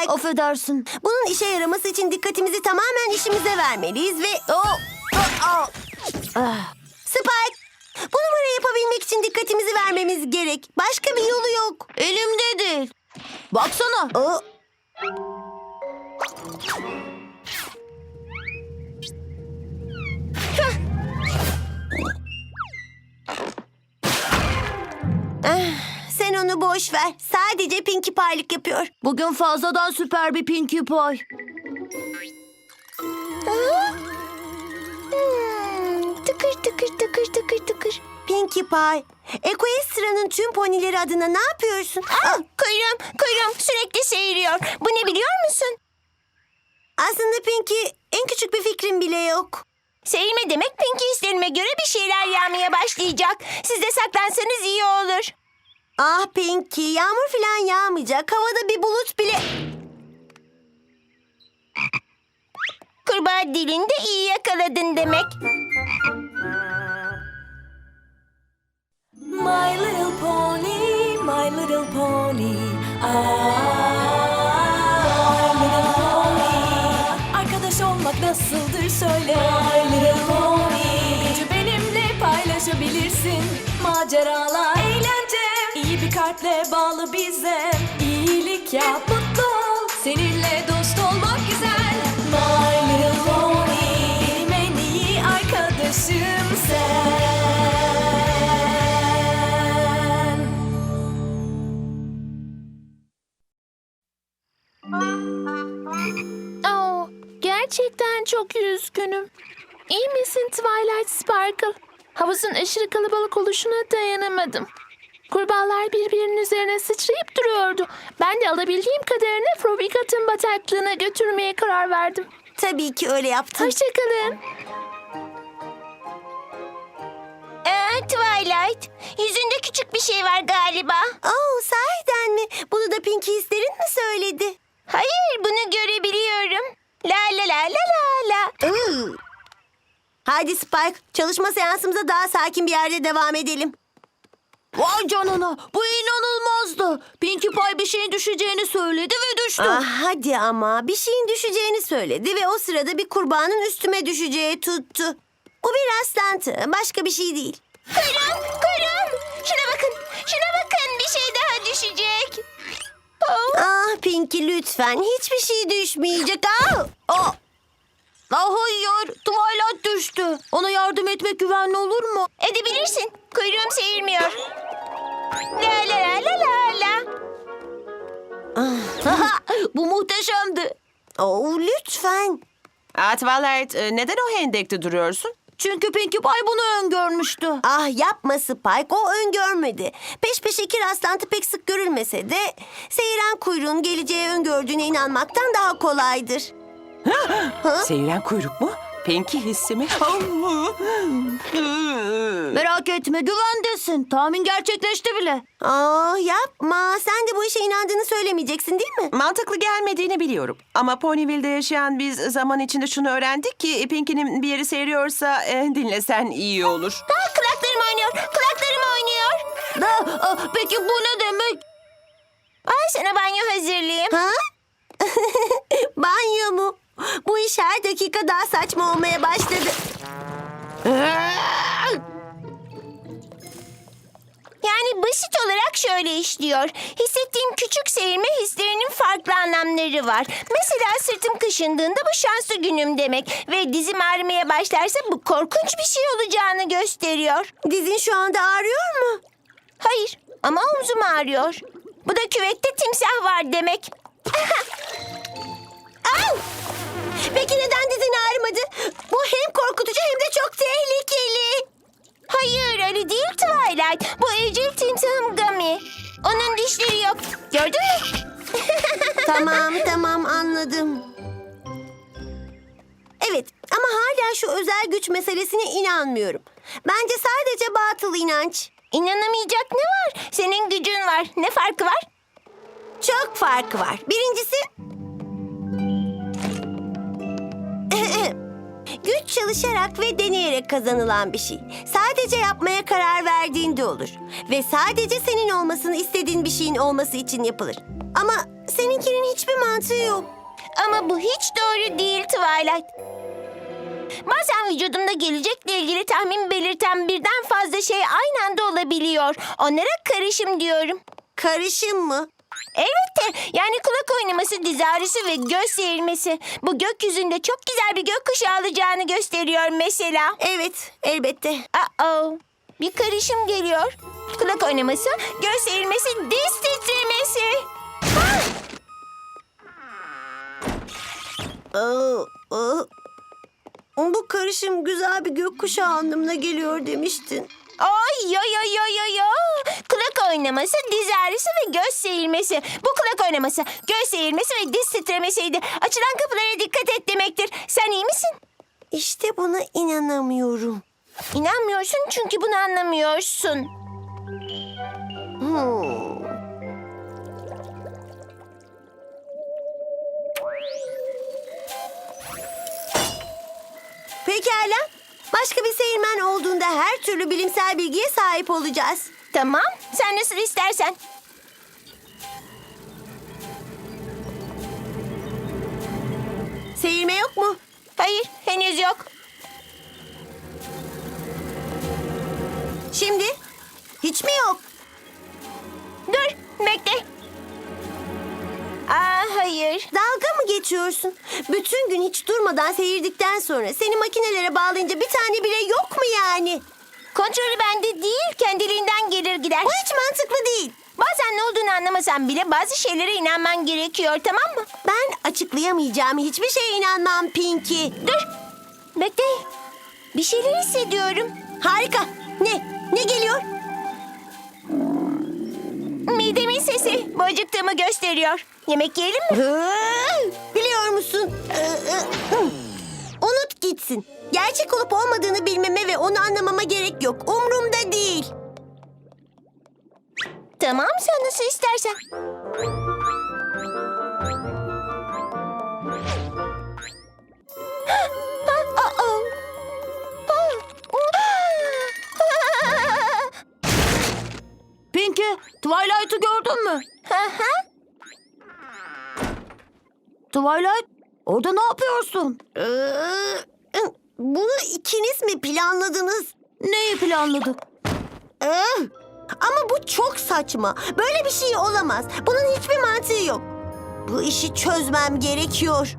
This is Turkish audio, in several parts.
Spike. Affedersin. Bunun işe yaraması için dikkatimizi tamamen işimize vermeliyiz ve... Oh, oh, oh. Ah. Spike, bu numarayı yapabilmek için dikkatimizi vermemiz gerek. Başka bir yolu yok. Elimde değil. Baksana. Oh. Onu boş ver. Sadece Pinkie Pie'lik yapıyor. Bugün fazladan süper bir Pinkie Pie. Hmm, tıkır tıkır tıkır tıkır tıkır. Pinkie Pie, Equestria'nın tüm ponileri adına ne yapıyorsun? Aa, kuyruğum, kuyruğum sürekli seyiriyor. Bu ne biliyor musun? Aslında Pinkie, en küçük bir fikrim bile yok. Seyirme demek Pinky hislerime göre bir şeyler yağmaya başlayacak. Siz de saklansanız iyi olur. Ah Pinkie, yağmur falan yağmayacak. Havada bir bulut bile... Kurbağa dilinde iyi yakaladın demek. My little pony, my little pony. I, bağlı bize. İyilik yap, mutlu ol. Seninle dost olmak güzel. My little pony. Benim en iyi arkadaşım sen. Oh, gerçekten çok üzgünüm. İyi misin Twilight Sparkle? Havuzun aşırı kalabalık oluşuna dayanamadım. Kurbağalar birbirinin üzerine sıçrayıp duruyordu. Ben de alabildiğim kadarını Frobikat'ın bataklığına götürmeye karar verdim. Tabii ki öyle yaptın. Hoşçakalın. Ee, Twilight, yüzünde küçük bir şey var galiba. Oh, sahiden mi? Bunu da Pinkie hislerin mi söyledi? Hayır, bunu görebiliyorum. La la la la la la. Hadi Spike, çalışma seansımıza daha sakin bir yerde devam edelim. Vay canına. Bu inanılmazdı. Pinkie Pie bir şeyin düşeceğini söyledi ve düştü. Ah, hadi ama bir şeyin düşeceğini söyledi ve o sırada bir kurbağanın üstüme düşeceği tuttu. Bu bir rastlantı, başka bir şey değil. Kuyruğum, kuyruğum. Şuna bakın, şuna bakın. Bir şey daha düşecek. Oh. Ah Pinkie lütfen hiçbir şey düşmeyecek. Ah! Aa. Aa, hayır. Twilight düştü. Ona yardım etmek güvenli olur mu? Edebilirsin. Kuyruğum seyirmiyor. La la la la la la. Bu muhteşemdi. Oh, lütfen. Aa, Twilight, e, neden o hendekte duruyorsun? Çünkü Pinkie Pie bunu öngörmüştü. Ah yapma Spike, o öngörmedi. Peş peşe iki rastlantı pek sık görülmese de... ...seyiren kuyruğun geleceği öngördüğüne inanmaktan daha kolaydır. Seyren kuyruk mu? Pinky hissi mi? Merak etme güvendesin. Tahmin gerçekleşti bile. Ah yapma, sen de bu işe inandığını söylemeyeceksin değil mi? Mantıklı gelmediğini biliyorum. Ama Ponyville'de yaşayan biz zaman içinde şunu öğrendik ki Pinky'nin bir yeri seyrediyorsa e, dinlesen iyi olur. Aa, kulaklarım oynuyor, kulaklarım oynuyor. Aa, aa, peki bu ne demek? Ay sana banyo hazırlayayım. Ha? Banyo mu? Bu iş her dakika daha saçma olmaya başladı. Yani basit olarak şöyle işliyor. Hissettiğim küçük seyirme hislerinin farklı anlamları var. Mesela sırtım kaşındığında bu şanslı günüm demek. Ve dizim ağrımaya başlarsa bu korkunç bir şey olacağını gösteriyor. Dizin şu anda ağrıyor mu? Hayır ama omzum ağrıyor. Bu da küvette timsah var demek. Au! Peki neden dizin ağrımadı? Bu hem korkutucu hem de çok tehlikeli. Hayır öyle değil Twilight. Bu evcil timsahım Gummy. Onun dişleri yok. Gördün mü? tamam tamam anladım. Evet ama hala şu özel güç meselesine inanmıyorum. Bence sadece batıl inanç. İnanamayacak ne var? Senin gücün var. Ne farkı var? Çok farkı var. Birincisi... Güç çalışarak ve deneyerek kazanılan bir şey. Sadece yapmaya karar verdiğinde olur. Ve sadece senin olmasını istediğin bir şeyin olması için yapılır. Ama Seninkinin hiçbir mantığı yok. Ama bu hiç doğru değil Twilight. Bazen vücudumda gelecekle ilgili tahmin belirten birden fazla şey aynı anda olabiliyor. Onlara karışım diyorum. Karışım mı? Evet yani kulak oynaması, diz ağrısı ve göz seyirmesi. Bu gökyüzünde çok güzel bir gökkuşağı alacağını gösteriyor mesela. Evet, elbette. Uh-oh. Bir karışım geliyor. Kulak oynaması, göz seyirmesi, diz titremesi. Aa, aa. Bu karışım güzel bir gökkuşağı anlamına geliyor demiştin. Ay yo yo yo yo yo. Kulak oynaması, diz ağrısı ve göz seyirmesi. Bu kulak oynaması, göz seyirmesi ve diz titremesiydi. Açılan kapılara dikkat et demektir. Sen iyi misin? İşte buna inanamıyorum. İnanmıyorsun çünkü bunu anlamıyorsun. Hmm. Pekala. Başka bir seyirmen olduğunda her türlü bilimsel bilgiye sahip olacağız. Tamam, sen nasıl istersen. Seyirme yok mu? Hayır, henüz yok. Şimdi? Hiç mi yok? Dur, bekle. Aa, hayır. Dalga mı geçiyorsun? Bütün gün hiç durmadan seyirdikten sonra seni makinelere bağlayınca bir tane bile yok mu yani? Kontrolü bende değil, kendiliğinden gelir gider. Bu hiç mantıklı değil. Bazen ne olduğunu anlamasan bile bazı şeylere inanman gerekiyor, tamam mı? Ben açıklayamayacağım hiçbir şeye inanmam Pinky. Dur, bekle. Bir şeyler hissediyorum. Harika. Ne? Ne geliyor? Midemin sesi bu acıktığımı gösteriyor. Yemek yiyelim mi? Biliyor musun? Unut gitsin. Gerçek olup olmadığını bilmeme ve onu anlamama gerek yok. Umrumda değil. Tamam, sen nasıl istersen. Twilight'ı gördün mü? Hı hı. Twilight, orada ne yapıyorsun? Hı. Bunu ikiniz mi planladınız? Neyi planladık? Hı. Ama bu çok saçma. Böyle bir şey olamaz. Bunun hiçbir mantığı yok. Bu işi çözmem gerekiyor.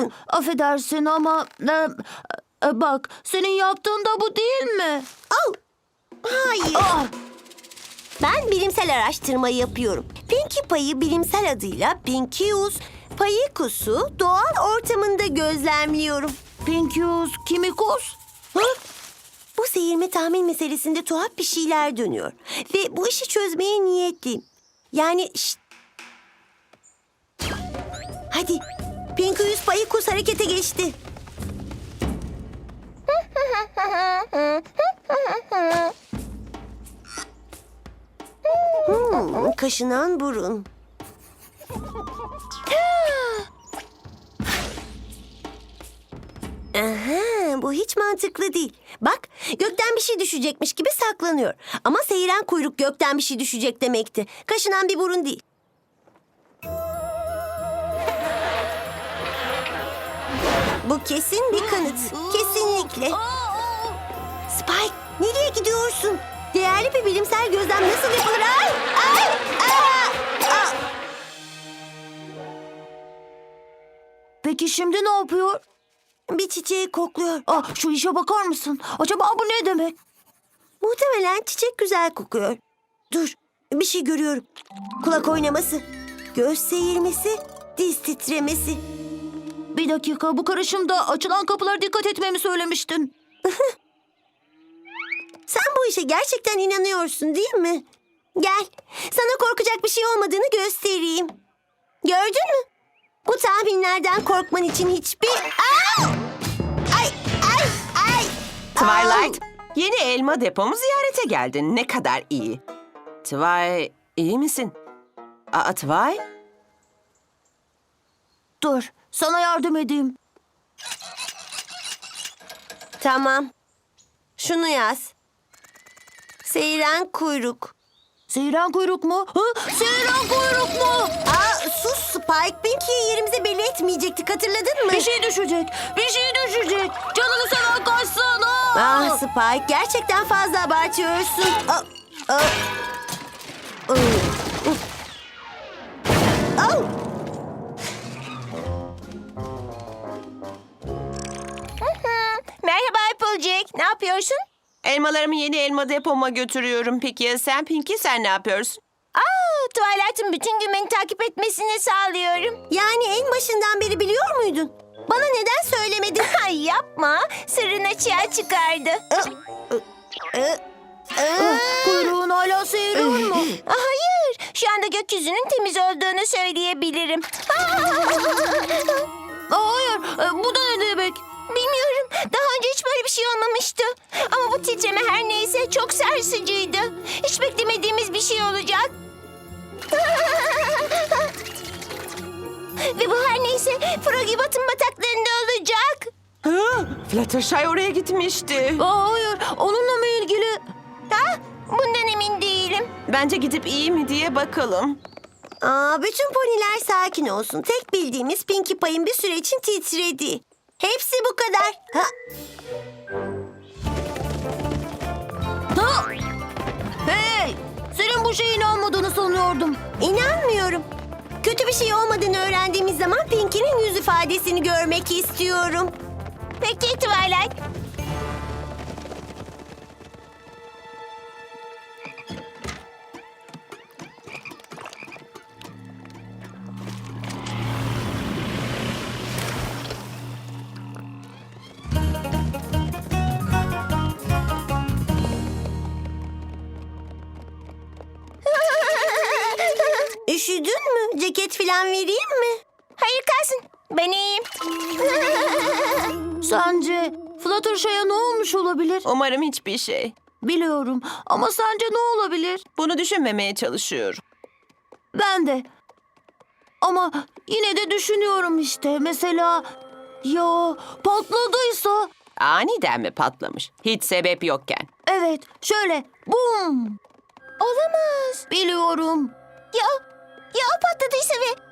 Yaklaşmamalısın. A- affedersin ama e, e, bak senin yaptığın da bu değil mi? Au! Hayır. Ah! Ben bilimsel araştırma yapıyorum. Pinky payı bilimsel adıyla Pinkyus payikusu doğal ortamında gözlemliyorum. Pinkyus kimikos? Hı? Bu seyirme tahmin meselesinde tuhaf bir şeyler dönüyor. Ve bu işi çözmeye niyetliyim. Yani şşt. Hadi. Pinkyus payikus harekete geçti. Hmm, kaşınan burun. Aha, bu hiç mantıklı değil. Bak, gökten bir şey düşecekmiş gibi saklanıyor. Ama seyiren kuyruk gökten bir şey düşecek demekti. Kaşınan bir burun değil. Bu kesin bir kanıt. Kesinlikle. Spike, nereye gidiyorsun? Değerli bir bilimsel gözlem nasıl yapılır? Ay! Ay! Peki şimdi ne yapıyor? Bir çiçeği kokluyor. Ah şu işe bakar mısın? Acaba bu ne demek? Muhtemelen çiçek güzel kokuyor. Dur, bir şey görüyorum. Kulak oynaması, göz seyirmesi, diz titremesi. Bir dakika bu karışımda açılan kapılara dikkat etmemi söylemiştin. Sen bu işe gerçekten inanıyorsun değil mi? Gel, sana korkacak bir şey olmadığını göstereyim. Gördün mü? Bu tahminlerden korkman için hiçbir... Aa! Ay, ay, ay! Twilight, yeni elma depomu ziyarete geldin. Ne kadar iyi. Twi, iyi misin? Aa, Twi? Dur sana yardım edeyim. Tamam. Şunu yaz. Seyren kuyruk. Seyren kuyruk mu? Hı? Seyren kuyruk mu? Aa, sus Spike. Pinky'yi yerimize belli etmeyecektik hatırladın mı? Bir şey düşecek. Bir şey düşecek. Canını seven kaçsana. Ah Spike gerçekten fazla abartıyorsun. Aa, aa. Aa, Ne yapıyorsun? Elmalarımı yeni elma depoma götürüyorum. Peki ya sen Pinky sen ne yapıyorsun? Aa, Twilight'ın bütün gün beni takip etmesini sağlıyorum. Yani en başından beri biliyor muydun? Bana neden söylemedin? Ay yapma. Sırrın açığa çıkardı. Kuyruğun hala seyiriyor mu? Hayır. Şu anda gökyüzünün temiz olduğunu söyleyebilirim. Aa, hayır. E, bu da ne demek? Bilmiyorum. Daha önce hiç böyle bir şey olmamıştı. Ama bu titreme her neyse çok sarsıcıydı. Hiç beklemediğimiz bir şey olacak. Ve bu her neyse Froggy Batın bataklarında olacak. Hı, Fluttershy oraya gitmişti. Aa, hayır. Onunla mı ilgili? Ha? Bundan emin değilim. Bence gidip iyi mi diye bakalım. Aa, bütün poniler sakin olsun. Tek bildiğimiz Pinkie Pie'in bir süre için titredi. Hepsi bu kadar. Ha, Ha? Hey! Senin bu şeye inanmadığını sanıyordum. inanmıyorum. Kötü bir şey olmadığını öğrendiğimiz zaman Pinkie'nin yüz ifadesini görmek istiyorum. Peki Twilight. Ceket falan vereyim mi? Hayır kalsın. Ben iyiyim. Sence Fluttershy'a ne olmuş olabilir? Umarım hiçbir şey. Biliyorum ama sence ne olabilir? Bunu düşünmemeye çalışıyorum. Ben de. Ama yine de düşünüyorum işte. Mesela ya patladıysa? Aniden mi patlamış? Hiç sebep yokken. Evet şöyle bum. Olamaz. Biliyorum. Ya, ya o patladıysa ve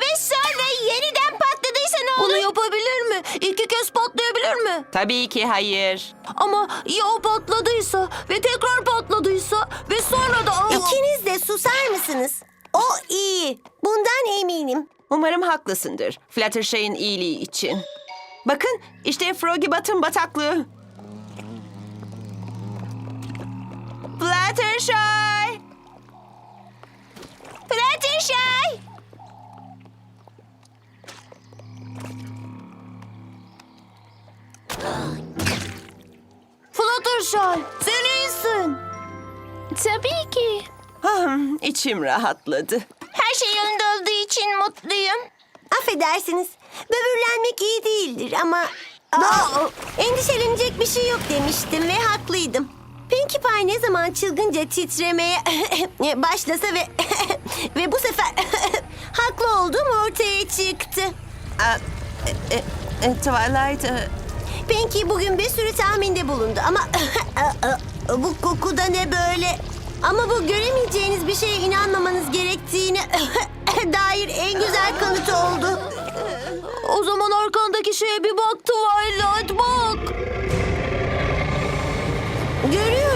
ve sonra yeniden patladıysa ne olur? Bunu yapabilir mi? İki kez patlayabilir mi? Tabii ki hayır. Ama ya o patladıysa ve tekrar patladıysa ve sonra da... İkiniz de susar mısınız? O iyi. Bundan eminim. Umarım haklısındır. Fluttershy'in iyiliği için. Bakın işte Froggy Bottom bataklığı. Fluttershy! Fluttershy! Fluttershy sen iyisin. Tabii ki. Hım, içim rahatladı. Her şey yolunda olduğu için mutluyum. Affedersiniz. Böbürlenmek iyi değildir ama... Aa, endişelenecek bir şey yok demiştim ve haklıydım. Pinkie Pie ne zaman çılgınca titremeye başlasa ve ve bu sefer haklı olduğum ortaya çıktı. Aa, e, e, e, Twilight, e, Pinkie bugün bir sürü tahminde bulundu ama bu kokuda ne böyle? Ama bu göremeyeceğiniz bir şeye inanmamanız gerektiğine dair en güzel kanıtı oldu. O zaman arkandaki şeye bir bak Twilight bak. Görüyorum.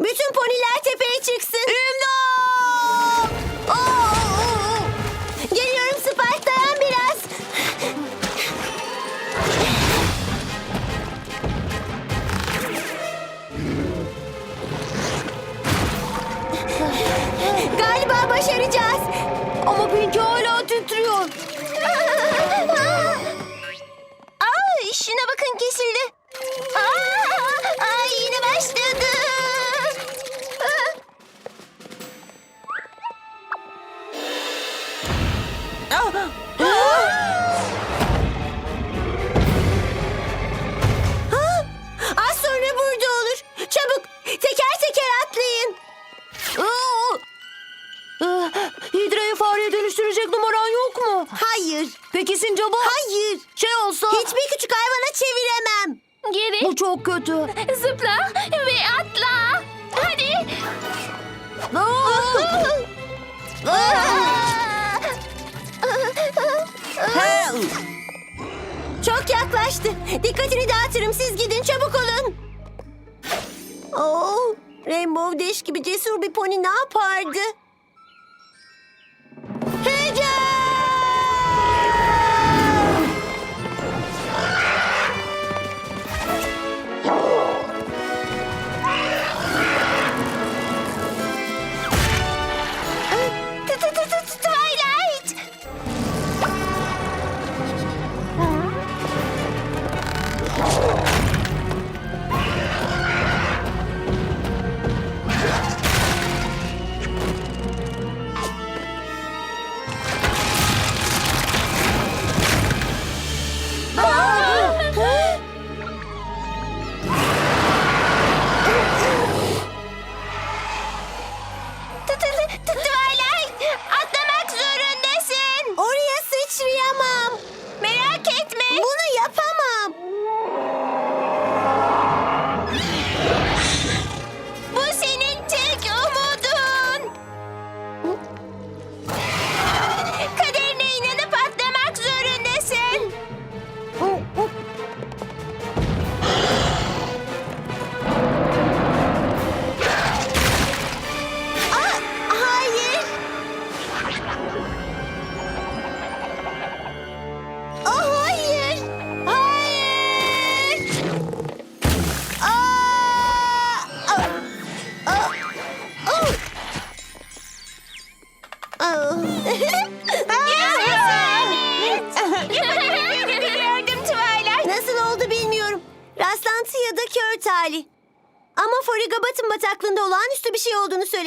Bütün poniler tepeye çıksın. İmdat! Geliyorum Az sonra burada olur. Çabuk teker teker atlayın. Aa! Hidra'yı fareye dönüştürecek numaran yok mu? Hayır. Peki sincaba? Hayır. Şey olsa? Hiçbir küçük hayvana çeviremem. Geri, Bu çok kötü. zıpla ve atla. Hadi. Çok yaklaştı. Dikkatini dağıtırım. Siz gidin çabuk olun. Oo, Rainbow Dash gibi cesur bir pony ne yapardı?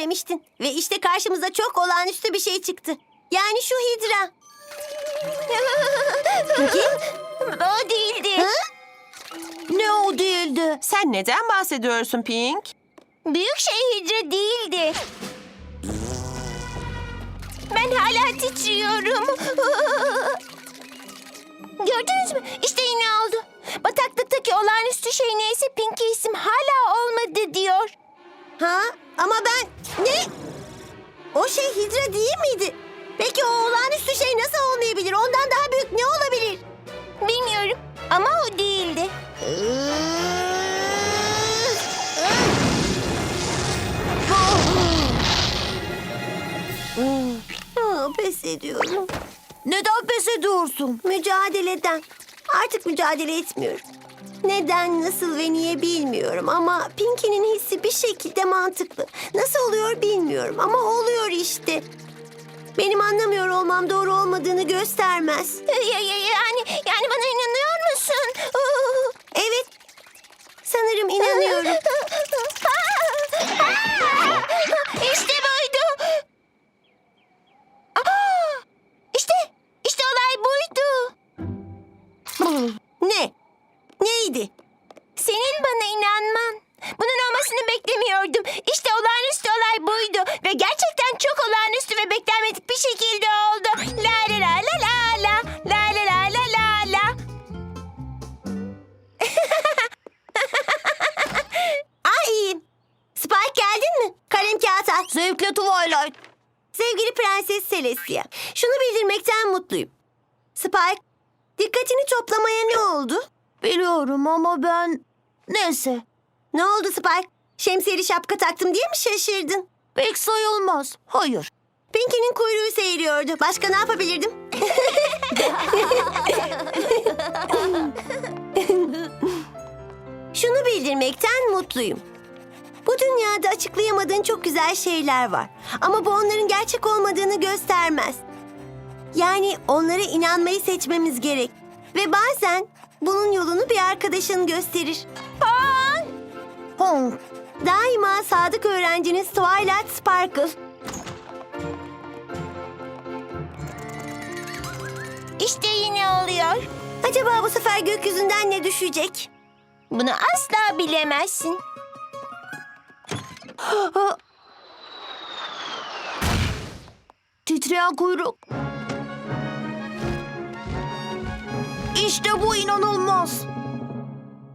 Söylemiştin. Ve işte karşımıza çok olağanüstü bir şey çıktı. Yani şu hidra. o değildi. Hı? Ne o değildi? Sen neden bahsediyorsun Pink? Büyük şey hidra değildi. Ben hala titriyorum. Gördünüz mü? İşte yine oldu. Bataklıktaki olağanüstü şey neyse Pinky isim hala olmadı diyor. Ha? Ama ben... Ne? O şey hidra değil miydi? Peki o olağanüstü şey nasıl olmayabilir? Ondan daha büyük ne olabilir? Bilmiyorum ama o değildi. Aa, pes ediyorum. Neden pes ediyorsun? Mücadeleden. Artık mücadele etmiyorum. Neden, nasıl ve niye bilmiyorum ama Pinky'nin hissi bir şekilde mantıklı. Nasıl oluyor bilmiyorum ama oluyor işte. Benim anlamıyor olmam doğru olmadığını göstermez. Ya, ya, yani yani bana inanıyor musun? Evet, sanırım inanıyorum. işte buydu. Olmasını beklemiyordum. İşte olağanüstü olay buydu. Ve gerçekten çok olağanüstü ve beklenmedik bir şekilde oldu. La la la la la la. La la la la la la. İyiyim. Spike geldin mi? Kalem kağıt al. Zevkle Twilight. Sevgili Prenses Celestia, şunu bildirmekten mutluyum. Spike, dikkatini toplamaya ne oldu? Biliyorum ama ben... Neyse. Ne oldu Spike? Şemsiyeli şapka taktım diye mi şaşırdın? Pek sayılmaz. Hayır. Pinky'nin kuyruğu seyiriyordu. Başka ne yapabilirdim? Şunu bildirmekten mutluyum. Bu dünyada açıklayamadığın çok güzel şeyler var. Ama bu onların gerçek olmadığını göstermez. Yani onlara inanmayı seçmemiz gerek. Ve bazen bunun yolunu bir arkadaşın gösterir. Honk. Daima sadık öğrenciniz Twilight Sparkle. İşte yine oluyor. Acaba bu sefer gökyüzünden ne düşecek? Bunu asla bilemezsin. Titreyen kuyruk. İşte bu inanılmaz.